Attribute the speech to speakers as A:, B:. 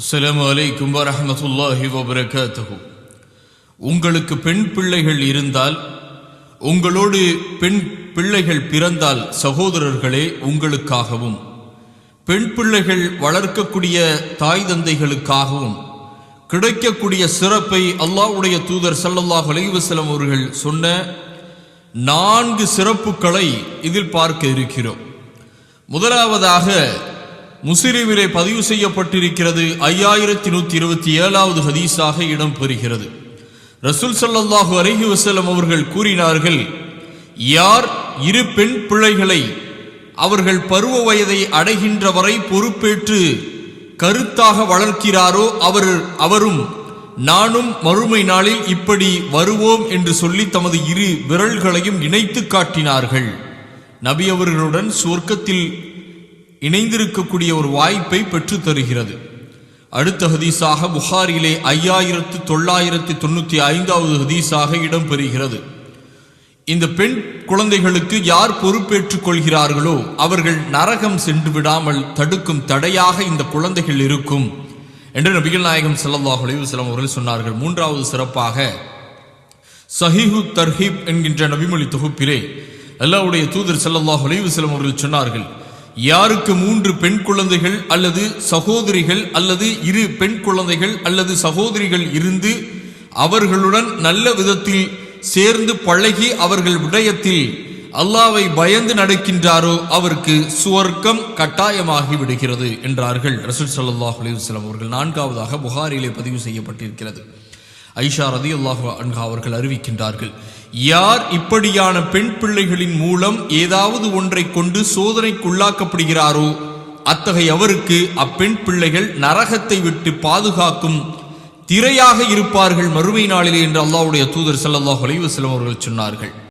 A: அஸ்லாம் அலைக்கும் வரமத்துல்லாஹி வபரகாத்தகு உங்களுக்கு பெண் பிள்ளைகள் இருந்தால் உங்களோடு பெண் பிள்ளைகள் பிறந்தால் சகோதரர்களே உங்களுக்காகவும். பெண் பிள்ளைகள் வளர்க்கக்கூடிய தாய் தந்தைகளுக்காகவும். கிடைக்கக்கூடிய சிறப்பை அல்லாஹ்வுடைய தூதர் சல்லல்லாஹ் அலைவசலம் அவர்கள் சொன்ன நான்கு சிறப்புகளை இதில் பார்க்க இருக்கிறோம். முதலாவதாக முஸ்லிமிலே பதிவு செய்யப்பட்டிருக்கிறது ஐயாயிரத்தி நூத்தி இருபத்தி ஏழாவது ஹதீஸாக இடம்பெறுகிறது ரசூல் சல்லாஹூ அலைஹி வசலம் அவர்கள் கூறினார்கள் யார் இரு பெண் பிள்ளைகளை அவர்கள் பருவ வயதை அடைகின்ற வரை பொறுப்பேற்று கருத்தாக வளர்க்கிறாரோ அவர் அவரும் நானும் மறுமை நாளில் இப்படி வருவோம் என்று சொல்லி தமது இரு விரல்களையும் இணைத்து காட்டினார்கள். நபி அவர்களுடன் சொர்க்கத்தில் இணைந்திருக்கக்கூடிய ஒரு வாய்ப்பை பெற்றுத் தருகிறது. அடுத்த ஹதீஸாக புகாரிலே ஐயாயிரத்து தொள்ளாயிரத்து தொண்ணூற்றி ஐந்தாவது ஹதீஸாக இடம்பெறுகிறது. இந்த பெண் குழந்தைகளுக்கு யார் பொறுப்பேற்றுக் கொள்கிறார்களோ அவர்கள் நரகம் சென்று விடாமல் தடுக்கும் தடையாக இந்த குழந்தைகள் இருக்கும் என்று நபிகள் நாயகம் செல்லல்லாஹ் அலைஹி அவர்கள் சொன்னார்கள். மூன்றாவது சிறப்பாக சஹிஹு தர்ஹீப் என்கின்ற நபிமொழி தொகுப்பிலே அல்லாவுடைய தூதர் செல்லல்லாஹ் அலைஹி அவர்கள் சொன்னார்கள். யாருக்கு மூன்று பெண் குழந்தைகள் அல்லது சகோதரிகள் அல்லது இரு பெண் குழந்தைகள் அல்லது சகோதரிகள் இருந்து அவர்களுடன் நல்ல விதத்தில் சேர்ந்து பழகி அவர்கள் விடயத்தில் அல்லாவை பயந்து நடக்கின்றாரோ அவருக்கு சுவர்க்கம் கட்டாயமாகி விடுகிறது என்றார்கள். ரசூல் சல்லாஹ் அலைஹி அவர்கள் நான்காவதாக புகாரிலே பதிவு செய்யப்பட்டிருக்கிறது. ஐஷா ரதி அல்லாஹு அன்ஹா அவர்கள் அறிவிக்கின்றார்கள். யார் இப்படியான பெண் பிள்ளைகளின் மூலம் ஏதாவது ஒன்றை கொண்டு சோதனைக்குள்ளாக்கப்படுகிறாரோ அத்தகைய அவருக்கு அப்பெண் பிள்ளைகள் நரகத்தை விட்டு பாதுகாக்கும் திரையாக இருப்பார்கள் மறுமை நாளிலே என்று அல்லாவுடைய தூதர் ஸல்லல்லாஹு அலைஹி வஸல்லம் அவர்கள் சொன்னார்கள்.